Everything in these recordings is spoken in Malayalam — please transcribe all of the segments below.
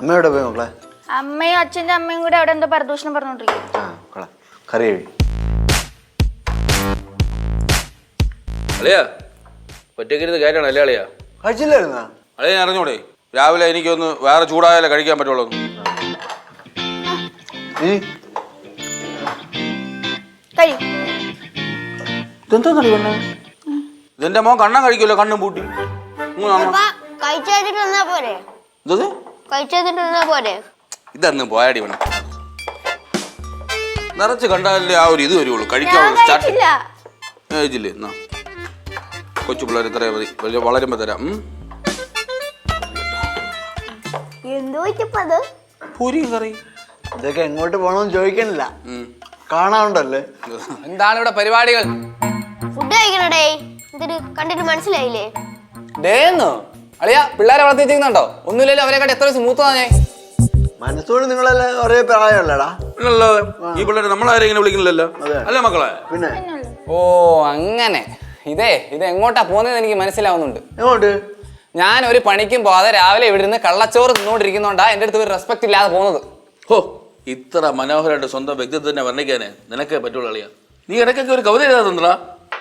അമ്മയോടെ പോയി മക്കളെ? അമ്മയും അച്ഛന്റെ അമ്മയും കൂടെ അവിടെ എന്തോ പരദൂഷണം പറഞ്ഞോണ്ടിരിക്കും ആ മക്കളെ കറി കഴി. അളിയാ ഒറ്റയ്ക്കിരുന്ന് കയറ്റണം അല്ലേ അളിയാ? കഴിച്ചില്ലായിരുന്നാ? അളിയ ഞാൻ അറിഞ്ഞൂടെ. രാവിലെ എനിക്കൊന്ന് വേറെ ചൂടായാലേ കഴിക്കാൻ പറ്റുള്ളൂ ഈ കഴി ഇതെന്താ കറി വേണ്ട ഇതെന്റെ മോൻ കണ്ണം കഴിക്കുമല്ലോ കണ്ണും പൂട്ടി. കഴിച്ചു. കഴിച്ചിട്ട് വന്നാ പോരെ? എന്തത് കഴിച്ചിട്ട് പോലെ പോരെ? ഇതന്ന് പോയാടി വേണം. നിറച്ച് കണ്ടാലേ ആ ഒരു ഇത് വരുള്ളൂ. സ്റ്റാർട്ട് കഴിച്ചില്ല. എന്നാ. കൊച്ചു പിള്ളേർ ഇത്രയും മതി. വലിയ വളരുമ്പോ തരാം. പൂരി കറി. ഇതൊക്കെ എങ്ങോട്ട് പോകണമെന്ന് ചോദിക്കണില്ല. കാണാണ്ടല്ലേ എന്താണ് ഇവിടെ പരിപാടികൾ? ഫുഡ് കഴിക്കണടേ. ഇതിന് കണ്ടിട്ട് മനസ്സിലായില്ലേ? ഡേന്നോ? അളിയ പിള്ളേരെ വളർത്തി ഒന്നുമില്ലല്ലോ ഒന്നുമില്ലല്ലോ കാട്ടി എത്ര സ്മൂത്ത് ഞാൻ. മനസ്സോട് നിങ്ങളെല്ലാം ഒരേ പ്രായമല്ലടാ പിന്നല്ലാതെ ഈ പിള്ളേർ നമ്മളാരും ഇങ്ങനെ വിളിക്കുന്നില്ലല്ലോ. അല്ല മക്കളെ? പിന്നെ? ഓ അങ്ങനെ. ഇതേ ഇത് എങ്ങോട്ടാ പോകുന്നത് എനിക്ക് മനസ്സിലാവുന്നുണ്ട്. എങ്ങോട്ട്? ഞാൻ ഒരു പണിക്കും പോവാതെ രാവിലെ ഇവിടെ നിന്ന് കള്ളച്ചോറ് തിന്നുകൊണ്ടിരിക്കുന്നോണ്ടാ എന്റെ അടുത്ത് ഒരു റെസ്പെക്ട് ഇല്ലാതെ പോകുന്നത്. ഹോ ഇത്ര മനോഹരമായിട്ട് സ്വന്തം വ്യക്തിത്വത്തിനെ വർണിക്കാനേ നിനക്കേ പറ്റുള്ളൂ അളിയ. നീ ഇടയ്ക്കൊക്കെ ഒരു കവിത എഴുതാതെന്താ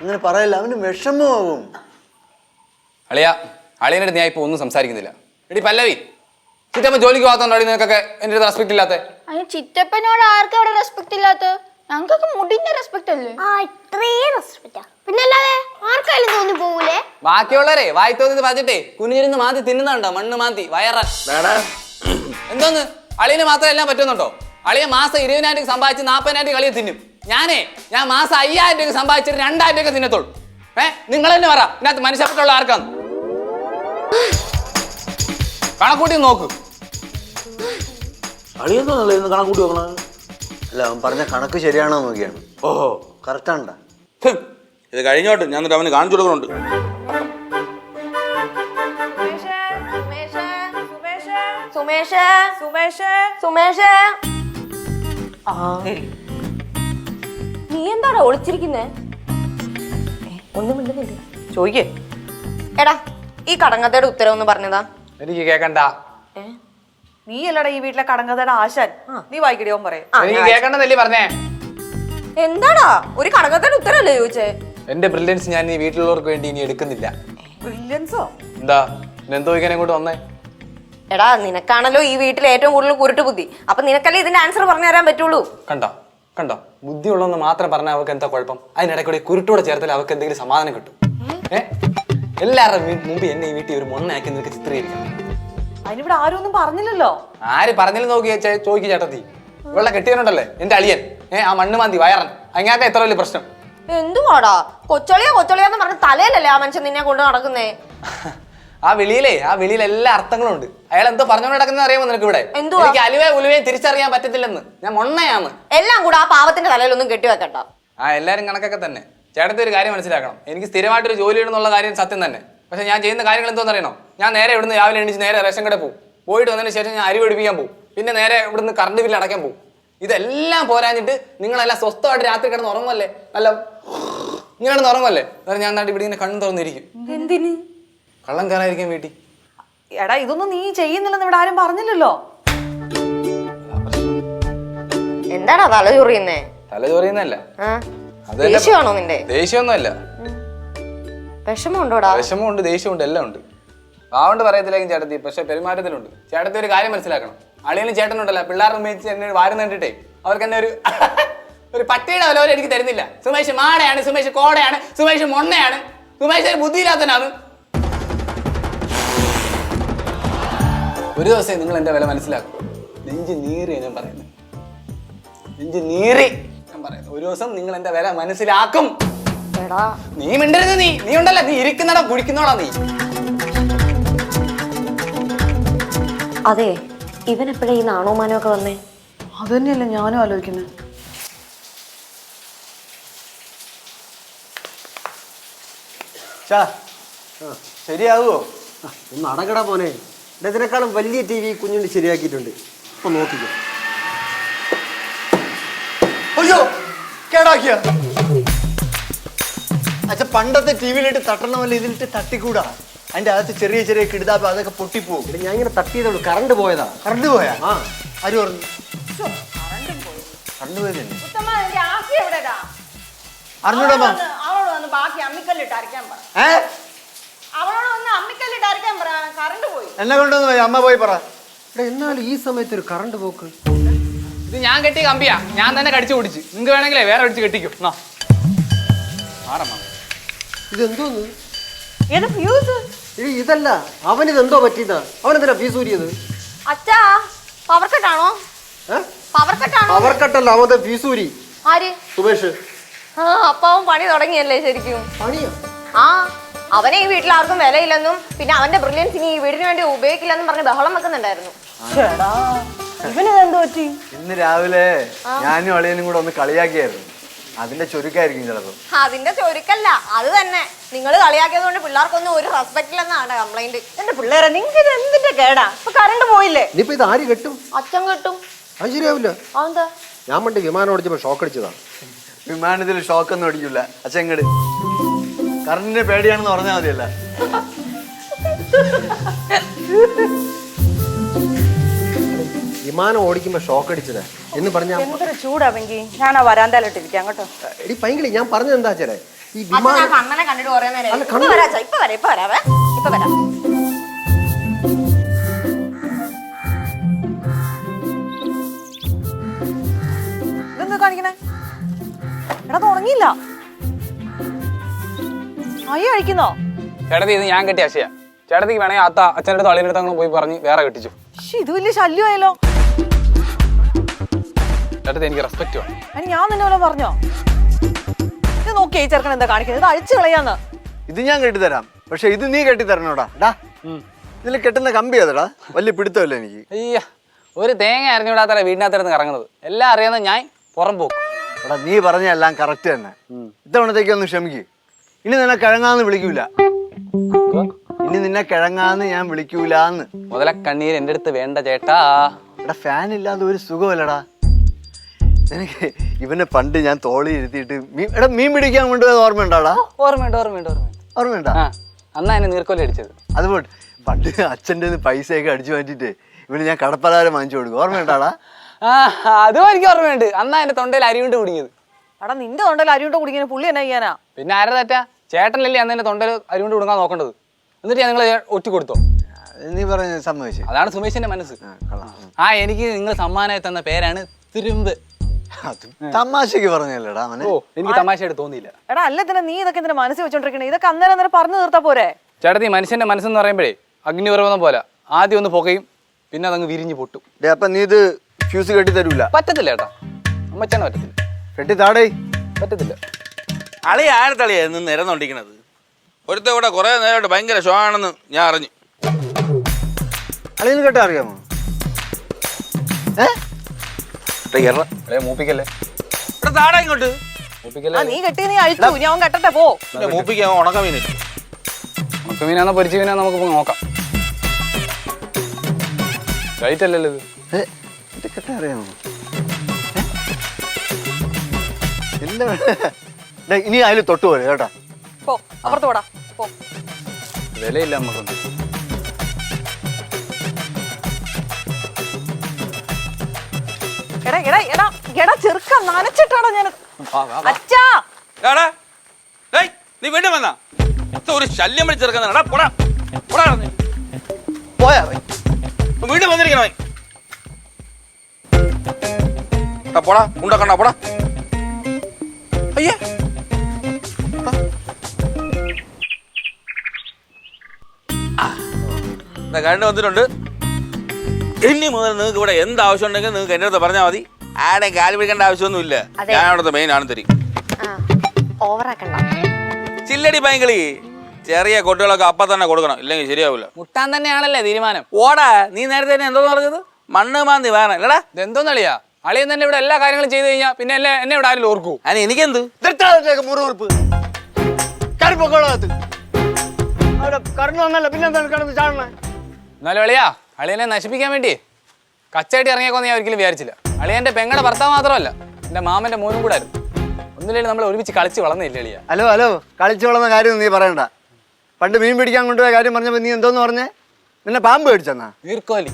അങ്ങനെ പറയല്ല അവന് വിഷമമാവും അളിയ അളിയന്റെ അടുത്ത് ഞാൻ ഇപ്പോൾ ഒന്നും സംസാരിക്കുന്നില്ല. എടി പല്ലവി ചിറ്റപ്പൻ ജോലിക്ക് പോകാത്തോണ്ടോ നിനക്കൊക്കെ എന്റെ അടുത്ത് റെസ്പെക്ട് ഇല്ലാത്ത? അതിന് ചിറ്റപ്പനോട് ആർക്കും അവിടെ റെസ്പെക്ട് ഇല്ലാത്ത ഞങ്ങൾക്കൊക്കെ മുടിന്റെ റെസ്പെക്ട് അല്ലേ? ആ ഇത്രയും റെസ്പെക്റ്റാ പിന്നല്ലാതെ ആർക്കായാലും തോന്നി പോകൂലേ ബാക്കിയുള്ളവരെ വായിത്തോന്നിത് പറഞ്ഞിട്ടേ കുനിഞ്ഞിരുന്ന് മാന്തി തിന്നുന്നുണ്ടോ? മണ്ണ് മാന്തി വയറ. എന്തോന്ന്? അളിയന് മാത്രം എല്ലാം പറ്റുന്നുണ്ടോ? അളിയ മാസം ഇരുപതിനായിരം രൂപ സമ്പാദിച്ച് നാൽപ്പതിനായിരം രൂപ കളിയെ തിന്നും. ഞാനേ ഞാൻ മാസം അയ്യായിരം രൂപ സമ്പാദിച്ചിട്ട് രണ്ടായിരം രൂപ തിന്നത്തുള്ളൂ. ഏഹ് നിങ്ങൾ തന്നെ പറ ഇതിനകത്ത് മനുഷ്യപ്പെട്ടുള്ള ആർക്കാന്ന്. കണക്കൂട്ടി നോക്ക്. അളിയെന്താണല്ലോ ഇന്ന് കണക്കൂട്ടി നോക്കണ? അല്ല അവൻ പറഞ്ഞ കണക്ക് ശരിയാണോ നോക്കിയാണ്. ഓഹോ കറക്റ്റാണ്ട. ഇത് കഴിഞ്ഞോട്ട്. ഞാൻ എന്നിട്ട് അവന് കാണിച്ചു കൊടുക്കുന്നുണ്ട്. സുമേഷ് സുമേഷ് സുമേഷ്. നീ എന്താടാ ഒളിച്ചിരിക്കുന്നേ? ഒന്നും മിണ്ടുന്നില്ല? ചോദിക്കേ. എടാ ഈ കടങ്ങത്തയുടെ ഉത്തരം ഒന്ന് പറഞ്ഞതാ? എനിക്ക് കേക്കണ്ട. നീ അല്ലടാ ഈ വീട്ടിലെ കടങ്കഥയുടെ ആശാൻ. നീ വായിക്കടിയോ പറയും. എനിക്ക് കേക്കണ്ടെന്നല്ലേ പറഞ്ഞേ? എന്താടാ? ഒരു കടങ്കഥയുടെ ഉത്തരല്ലേ ചോദിച്ചേ? എന്റെ ബ്രില്യൻസ് ഞാൻ ഈ വീട്ടിലുള്ളവർക്ക് വേണ്ടി ഇനി എടുക്കുന്നില്ല. ബ്രില്യൻസോ എന്താ? എന്തോ ഇങ്ങനെ ഇങ്ങോട്ട് വന്നേ? എടാ നിനക്കാണല്ലോ ഈ വീട്ടിൽ ഏറ്റവും കൂടുതൽ കുരുട്ട് ബുദ്ധി. അപ്പൊ നിനക്കല്ലേ ഇതിന്റെ ആൻസർ പറഞ്ഞു തരാൻ പറ്റുള്ളൂ? കണ്ടോ? കണ്ടോ? ബുദ്ധിയുള്ളതെന്ന് മാത്രം പറഞ്ഞാൽ അവർക്ക് എന്താ കുഴപ്പം? അതിനിടയ്ക്കൂടെ കുരുട്ടൂടെ ചേർത്താൽ അവർക്ക് എന്തെങ്കിലും സമാധാനം കിട്ടും. ഏ? എല്ലാവരുടെ മുമ്പ് എന്നെ ഈ വീട്ടിൽ ഒരു മൊണ്ണയാക്കി നിനക്ക് ചിത്രീകരിക്കണം അതിനിവിടെ ആരും ഒന്നും പറഞ്ഞില്ലല്ലോ. ആര് പറഞ്ഞില്ല നോക്കി ചോദിക്കും ചേട്ടത്തി. ഇവിടെ കെട്ടിയവനുണ്ടല്ലേ? എന്റെ അളിയൻ. ഏ ആ മണ്ണ് മാന്തി വയറൻ. അങ്ങാക്ക എത്ര വലിയ പ്രശ്നം? എന്തുവാടാ? കൊച്ചളിയാ കൊച്ചളിയാന്ന് പറഞ്ഞ തലയിലല്ലേ ആ മനുഷ്യൻ നിന്നെ കൊണ്ട് നടക്കുന്നേ? ആ വെളിയിലേ ആ വെളിയിൽ എല്ലാ അർത്ഥങ്ങളും ഉണ്ട്. അയാൾ എന്തോ പറഞ്ഞുകൊണ്ട് നടക്കുന്നത് അറിയാമോ നിനക്ക് ഇവിടെ? എനിക്ക് അലുവേ ഉലുവേ തിരിച്ചറിയാൻ പറ്റത്തില്ലെന്ന്. ഞാൻ മൊണ്ണയാന്ന് എല്ലാം കൂടെ ആ പാവത്തിന്റെ തലയിലൊന്നും കെട്ടിവെക്കണ്ട. ആ എല്ലാരും കണക്കൊക്കെ തന്നെ. ചേട്ടത്തെ ഒരു കാര്യം മനസ്സിലാക്കണം. എനിക്ക് സ്ഥിരമായിട്ടൊരു ജോലി ഇടുന്നുള്ള കാര്യം സത്യം തന്നെ. പക്ഷെ ഞാൻ ചെയ്യുന്ന കാര്യങ്ങൾ എന്തോന്ന് അറിയണോ ഞാൻ നേരെ ഇവിടുന്ന് രാവിലെ എണീച്ച് നേരെ റേഷൻ കട പോകും. പോയിട്ട് വന്നതിന് ശേഷം ഞാൻ അരി പിടിപ്പിക്കാൻ പോകും. പിന്നെ നേരെ ഇവിടുന്ന് കറണ്ട് ബില്ല് അടയ്ക്കാൻ പോകും. ഇതെല്ലാം പോരാഞ്ഞിട്ട് നിങ്ങളെല്ലാം സ്വസ്ഥമായിട്ട് രാത്രി കിടന്ന് ഉറങ്ങുമല്ലേ? നല്ല ഇങ്ങനെ കിടന്ന് ഉറങ്ങുമല്ലേ? അന്നേരം ഞാൻ നാട്ടിൽ ഇവിടെ ഇങ്ങനെ കണ്ണും തുറന്നിരിക്കും എന്തിന്? കള്ളം കയറായിരിക്കാൻ വീട്ടിൽ എടാ ഇതൊന്നും നീ ചെയ്യുന്നില്ലെന്ന് ഇവിടെ ആരും പറഞ്ഞില്ലല്ലോ. എന്താണ് തല ചൊറിയുന്നേ? തല ചൊറിയുന്നല്ല ദേഷ്യമാണോ നിന്റെ? ദേഷ്യമൊന്നുമല്ല. വിഷമമുണ്ടോടാ? വിഷമമുണ്ട് ദേഷ്യമുണ്ട് എല്ലാം ഉണ്ട് ആവണ്ട് പറയത്തില്ലെങ്കിൽ ചേട്ടത്തി പക്ഷെ പെരുമാറ്റത്തിലുണ്ട്. ചേട്ടത്തി ഒരു കാര്യം മനസ്സിലാക്കണം. അളിയനും ചേട്ടനുണ്ടല്ലോ പിള്ളേരുടെ മേച്ച് എന്നെ വാരുന്ന കണ്ടിട്ടേ അവർക്ക് എന്നെ ഒരു ഒരു പട്ടിയുടെ വില എനിക്ക് തരുന്നില്ല. സുമേഷ് മാടയാണ് സുമേഷ് കോടയാണ് സുമേഷ് മൊണ്ണയാണ് സുമേഷ് ഒരു ബുദ്ധിയില്ലാത്തനാണ് ഒരു ദിവസം നിങ്ങൾ എന്റെ വില മനസ്സിലാക്കും. നെഞ്ച് നീറി ഞാൻ പറയുന്നത്. നെഞ്ച് നീറി. ഒരു ദിവസം നിങ്ങൾ എന്റെ വില മനസ്സിലാക്കും? എടാ. നീ മിണ്ടരുത് നീ. നീ ഉണ്ടല്ല. നീ ഇരിക്കുന്നടാ കുടിക്കുന്നോടാ നീ. അതെ ഇവൻ എപ്പോഴാ ഈ നാണോ മാനോ ഒക്കെ വന്നേ? അത് തന്നെയല്ലേ ഞാനും ആലോചിക്കുന്നത് ശരിയാവോ ശരിയാകുമോ ഒന്ന് അടങ്ങടാ പോനെ ഇതിനേക്കാളും വലിയ ടി വി കുഞ്ഞുണ്ണി ശരിയാക്കിയിട്ടുണ്ട്. ഇപ്പൊ നോക്കിക്കോ. അയ്യോ! കേടാക്കിയ. അച്ഛ പണ്ടത്തെ ടി വിയിലിട്ട് തട്ടണ പോലെ ഇതിലിട്ട് തട്ടിക്കൂടാ. അതിന്റെ അകത്ത് ചെറിയ ചെറിയ കിടുതാപ്പ് അതൊക്കെ പൊട്ടിപ്പോകും ഞാൻ ഇങ്ങനെ തട്ടിയതുള്ളൂ കറണ്ട് പോയതാ. കറണ്ട് പോയാ? ആ. ആര് പറഞ്ഞു? കറണ്ട് പോയത് അറിഞ്ഞൂടാ എന്നെ കൊണ്ടുവന്ന് പോയി അമ്മ പോയി പറ. എടാ എന്നാലും ഈ സമയത്ത് ഒരു കറണ്ട് പോക്ക്. ഇത് ഞാൻ കെട്ടിയ കമ്പിയാ. ഞാൻ തന്നെ കടിച്ചു പിടിച്ച് നിങ്ങൾക്ക് വേണമെങ്കിലേ വേറെ അടിച്ച് കെട്ടിക്കും. എന്നാ ആറമ്മ ഇതെന്തോന്ന്? ഏത് ഫ്യൂസ് ഇതല്ല. അവനിത് എന്തോ പറ്റിയതാ. അവനെന്തിനാ ഫീസ് ഊരിയത്? അച്ഛാ പവർ കട്ടാണോ ആണോ? പവർ കട്ടാണോ അവർ കട്ടല്ല അവന്റെ ഫീസ് ഊരി. ആര്? സുമേഷ് ആ അപ്പൊ അവൻ പണി തുടങ്ങിയല്ലേ ശരിക്കും? പണിയോ? ആ അവനെ ഈ വീട്ടിൽ ആർക്കും വിലയില്ലെന്നും പിന്നെ അവന്റെ ബ്രില്യൻസ് ഇനി ഈ വീടിന് വേണ്ടി ഉപയോഗിക്കില്ലെന്നും പറഞ്ഞ് ബഹളം വെക്കുന്നുണ്ടായിരുന്നു. പറ്റി? ഇന്ന് രാവിലെ ഞാനും അളിയനും കൂടെ ഒന്ന് കളിയാക്കിയായിരുന്നു. അതിന്റെ ചുരുക്കായിരിക്കും ചിലപ്പോ. അതിന്റെ ചൊരുക്കല്ല അത് തന്നെ. നിങ്ങൾ കളിയാക്കിയത് കൊണ്ട് പിള്ളേർക്കൊന്നും ഒരു റെസ്പെക്ട് ഇല്ലെന്നാണ് കംപ്ലൈന്റ് എന്റെ പിള്ളേരെ നിങ്ങൾക്ക് ഇത് എന്തിന്റെ കേടാ? ഇപ്പൊ കറണ്ട് പോയില്ലേ? ഇനിയിപ്പോ ഇത് ആര് കെട്ടും? അച്ഛൻ കെട്ടും. അത് ശരിയാവില്ല. അതെന്താ? ഞാൻ പണ്ട് വിമാനം ഓടിച്ചപ്പോ ഷോക്ക് അടിച്ചതാണ് വിമാനത്തിൽ ഷോക്ക് ഒന്നും അടിക്കില്ല അച്ഛങ്ങട് കറണ്ടിന്റെ പേടിയാണെന്ന് പറഞ്ഞാൽ മതിയല്ല. വിമാനം ഓടിക്കുമ്പോ ഷോക്ക് അടിച്ചത്. എന്ന് പറഞ്ഞാൽ എന്തൊരു ചൂടാവെങ്കി ഞാൻ ആ വരാന്തയിലിട്ടിരിക്കാം കേട്ടോ. എടി പൈങ്കിളി ഞാൻ പറഞ്ഞത് എന്താ ചേരെ ഈ വിമാനം കണ്ടിട്ട് കുറേ നേരം അല്ല, ഇപ്പൊ കണ്ണ്- വരാം അച്ഛാ, ഇപ്പൊ വരാം ഇപ്പൊ വരാവേ ഇപ്പൊ വരാം. ഇതെന്താ കാണിക്കണേ? എടാ തുടങ്ങിയില്ല അയ്യ കഴിക്കുന്നോ ചേട്ടത്തി ഇത് ഞാൻ കെട്ടിയ അശയാ. ചേട്ടത്തിക്ക് വേണമെങ്കിൽ അത്ത അച്ഛന്റെ അടുത്ത് അളിയുടെ അടുത്ത് അങ്ങ് പോയി പറഞ്ഞ് വേറെ കെട്ടിച്ചു. ശ്ശി, ഇത് വലിയ ശല്യമായല്ലോ. ചേട്ടത്തി എനിക്ക് റെസ്പെക്ട് വേണം. അതിന് ഞാൻ നിന്നെ വല്ലതും പറഞ്ഞോ? ഇത് നോക്കിയേ ഈ ചെറുക്കൻ എന്താ കാണിക്കുന്നത് ഇത് അഴിച്ചു കളയാന്ന്. ഇത് ഞാൻ കെട്ടിത്തരാം. പക്ഷെ ഇത് നീ കെട്ടിത്തരണോടാ. ഡാ ഇതിൽ കെട്ടുന്ന കമ്പി അതടാ വലിയ പിടുത്തമല്ലേ എനിക്ക്? അയ്യ ഒരു തേങ്ങ അറിഞ്ഞുവിടാത്ത വീടിനകത്തിരുന്ന് കറങ്ങുന്നത്? എല്ലാം അറിയാവുന്ന ഞാൻ പുറം പോക്കും. എടാ നീ പറഞ്ഞ എല്ലാം കറക്റ്റ് തന്നെ. ഇത്തവണത്തേക്ക് ഒന്ന് ക്ഷമിക്ക്. ഇനി നിന്നെ കിഴങ്ങാന്ന് വിളിക്കൂല. ഇനി നിന്നെ കിഴങ്ങാന്ന് ഞാൻ വിളിക്കൂലെന്ന്. മുതല കണ്ണീർ എന്റെ അടുത്ത് വേണ്ട ചേട്ടാ. എടാ ഫാൻ ഇല്ലാതെ ഒരു സുഖമല്ലടാ. നിനക്ക് ഇവനെ പണ്ട് ഞാൻ തോളി ഇരുത്തിയിട്ട് മീൻ എടാ മീൻ പിടിക്കാൻ കൊണ്ടുപോയത് ഓർമ്മയുണ്ടാടാ ഓർമ്മയുണ്ട് ഓർമ്മയുണ്ട് ഓർമ്മയുണ്ട്. ഓർമ്മയുണ്ടാ? ആ അന്നാ എന്നെ നീർക്കോലി അടിച്ചത്. അതുപോട്ട് പണ്ട് അച്ഛന്റെ പൈസയൊക്കെ അടിച്ചു മാറ്റിയിട്ട് ഇവന് ഞാൻ കടപ്പലാരം വാങ്ങിച്ചു കൊടുക്കും. ഓർമ്മയുണ്ടാടാ ആ അതും എനിക്ക് ഓർമ്മയുണ്ട്. അന്നാ എന്റെ തൊണ്ടയിൽ അരിയുണ്ട് കുടുങ്ങിയത്. എടാ നിന്റെ തൊണ്ടയിൽ അരിയുണ്ട് കുടിക്കുന്ന പുള്ളി എന്നാ ചെയ്യാനാ? പിന്നെ ആരെ തെറ്റാ? ചേട്ടനല്ലേ അന്ന് എന്റെ തൊണ്ടയിൽ അരിയുണ്ട് കുടുങ്ങാൻ കൊടുക്കാൻ നോക്കേണ്ടത്. എന്നിട്ട് ഞാൻ നിങ്ങളെ ഒറ്റ കൊടുത്തോ? അത് നീ പറഞ്ഞ സമ്മതിച്ചു. അതാണ് സുമേഷിന്റെ മനസ്സ്. ആ എനിക്ക് നിങ്ങൾ സമ്മാനമായി തന്ന പേരാണ് തിരുമ്പ്. അത് തമാശക്ക് പറഞ്ഞല്ലേടാ അവനെ? ഓ എനിക്ക് തമാശയായിട്ട് തോന്നിയില്ല. എടാ അല്ല ഇതിനെ നീ ഇതൊക്കെ എന്തിനാ മനസ്സിൽ വെച്ചോണ്ടിരിക്കണേ? ഇതൊക്കെ അന്നേരം അന്നേരം പറഞ്ഞു തീർത്താ പോരെ. ചേട്ടത്തി മനുഷ്യന്റെ മനസ്സെന്ന് പറയുമ്പോഴേ അഗ്നിപർവതം പോലെ ആദ്യം ഒന്ന് പുകയും പിന്നെ അതങ്ങ് വിരിഞ്ഞു പൊട്ടും. ഡേ അപ്പൊ നീ ഇത് ഫ്യൂസ് കെട്ടി തരൂല? പറ്റത്തില്ല ഏട്ടാ അമ്മച്ചാണ് പറ്റത്തില്ല. കെട്ടി താടേ. പറ്റത്തില്ല. അളി ആഴത്തളിയാ നിന്ന് നിരന്നോണ്ടിരിക്കണത്? ഒരുത്ത ഇവിടെ കുറെ നേരമായിട്ട് ഭയങ്കര ഷോ ആണെന്ന് ഞാൻ അറിഞ്ഞു. അളിയെന്ന് കേട്ടാ അറിയാമോ? ഏ? എറ അല്ലേ മൂപ്പിക്കല്ലേ? ഇവിടെ താടാ ഇങ്ങോട്ട്. ആ മൂപ്പിക്കല്ലേ നീ കെട്ടി നീ അഴിച്ചു ഇനി അവൻ കെട്ടട്ടെ പോ. പിന്നെ മൂപ്പിക്കാൻ ഉണക്ക മീനില്ല നമുക്ക് മീനാണോ പൊരിച്ച മീനാണോ നമുക്ക് നോക്കാം. റൈറ്റ് അല്ലല്ലോ ഇത്. ഏ, ഇത് കെട്ടാ അറിയാമോ? ഏ? ഇല്ല. ഡേ, ഇനി അതിൽ തൊട്ട് കേട്ടാ. പോ അപ്പുറത്ത് പോടാ പോ. വിലയില്ല നമുക്കൊന്നും എടാ എടാ എടാ എടാ ചെറുക്ക നനച്ചിട്ടാടാ ഞാൻ അച്ഛാ. എടാ, ഡേയ്, നീ വീണ്ടും വന്നാ? ഇത് ഒരു ശല്യം വിളിച്ചെടുക്കുന്ന പോടാ പോടാ നീ. പോയാ അവൻ. വീണ്ടും വന്നിരിക്കണോ എടാ, പോടാ ഉണ്ടാക്കണ്ട പോടാ. അയ്യേ. കണ്ടു വന്നിട്ടുണ്ട്. ഇനി മുതൽ നിങ്ങൾക്ക് ഇവിടെ എന്ത് ആവശ്യം ഉണ്ടെങ്കിൽ നിങ്ങൾക്ക് എന്റെ അടുത്ത് പറഞ്ഞാൽ മതി. ആടെ കാൽ പിടിക്കേണ്ട ആവശ്യമൊന്നുമില്ല. അതെ. ഞാൻ അവിടുത്തെ മെയിൻ ആണ് തരും. ഓവറാക്കണ്ട ചില്ലടി പൈങ്കിളി. ചെറിയ കൊട്ടുകളൊക്കെ അപ്പം തന്നെ കൊടുക്കണം. ഇല്ലെങ്കിൽ ശരിയാവില്ല മുട്ടാൻ തന്നെയാണല്ലേ തീരുമാനം? ഓടാ നീ നേരത്തെ തന്നെ എന്തോ പറഞ്ഞത്? മണ്ണ് മാന്തി വേണം അല്ലടാ ഇതെന്തോന്നളിയാ അളിയൻ തന്നെ ഇവിടെ എല്ലാ കാര്യങ്ങളും ചെയ്തു കഴിഞ്ഞാൽ പിന്നെ എന്നെ എന്നെ ഇവിടെ ആരും ഓർക്കൂ. അതിന് എനിക്കെന്ത്? ഇതെടുത്താ മുറിവുറുപ്പ് കറിപ്പൊക്കോളകത്ത് അവിടെ കറണ്ട് വന്നല്ല പിന്നെ എന്താണ് കിടന്ന് ചാടണേ? എന്നാലും അളിയാ അളിയനെ നശിപ്പിക്കാൻ വേണ്ടി കച്ചയായിട്ട് ഇറങ്ങിയേക്കോന്ന് ഞാൻ ഒരിക്കലും വിചാരിച്ചില്ല. അളിയന്റെ പെങ്ങളുടെ ഭർത്താവ് മാത്രമല്ല എന്റെ മാമന്റെ മോനും കൂടെ ആയിരുന്നു. ഒന്നുമില്ലെങ്കിൽ നമ്മൾ ഒരുമിച്ച് കളിച്ച് വളർന്നില്ല അളിയ? ഹലോ ഹലോ കളിച്ച് വളർന്ന കാര്യം നീ പറയണ്ട. പണ്ട് മീൻ പിടിക്കാൻ കൊണ്ടുപോയ കാര്യം പറഞ്ഞപ്പോൾ നീ എന്തോന്ന് പറഞ്ഞേ? നിന്നെ പാമ്പ് മേടിച്ചെന്നാ? നീർക്കോലി.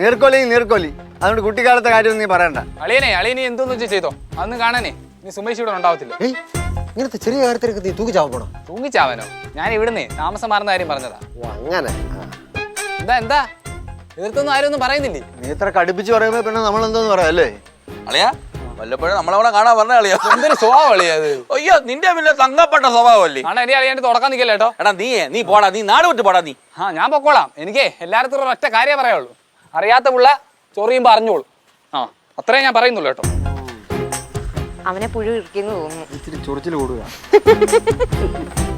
നീർക്കോലി നീർക്കോലി. അതുകൊണ്ട് കുട്ടിക്കാലത്തെ കാര്യം നീ പറയണ്ട. അളിയനെ അളിയനെ എന്തോന്ന് വെച്ചാൽ ചെയ്തോ? അന്ന് കാണാനേ നീ സുമേഷ് ഇവിടെ ഉണ്ടാവത്തില്ല. ഇങ്ങനത്തെ ചെറിയ കാര്യത്തിലൊക്കെ നീ തൂക്കി തൂങ്ങി തൂങ്ങിച്ചാവനോ ഞാൻ ഇവിടുന്ന് താമസം മാറുന്ന കാര്യം പറഞ്ഞതാ. ഓ അങ്ങനെ. എന്താ എന്താ? എതിർത്തൊന്നും ആരും ഒന്നും പറയുന്നില്ലേ? നീ ഇത്ര കടുപ്പിച്ച് പറയുമ്പോ പിന്നെ നമ്മൾ എന്തോന്ന് പറയാം അല്ലേ? അളിയാ വല്ലപ്പോഴും നമ്മളവിടെ കാണാൻ പറഞ്ഞ അളിയാ. എന്തൊരു സ്വഭാവം അളിയാ അത് അയ്യോ നിന്റെ പിന്നെ തങ്കപ്പെട്ട സ്വഭാവമല്ലേ? ആണ് എന്റെ അളിയാണ്ട് തുടക്കാൻ നിൽക്കല്ലേ കേട്ടോ? എടാ നീ നീ പോടാ നീ നാട് വിട്ട് പോടാ നീ. ആ ഞാൻ പൊക്കോളാം. എനിക്ക് എല്ലായിടത്തും ഒറ്റ കാര്യമേ പറയുള്ളൂ. അറിയാത്ത പിള്ള ചൊറിയും പറഞ്ഞോളൂ. ആ അത്രേ ഞാൻ പറയുന്നുള്ളൂ കേട്ടോ. അവനെ പുഴു ഇരിക്കുന്നു തോന്നുന്നു. ഇച്ചിരി ചൊറിച്ചിൽ കൂടുക.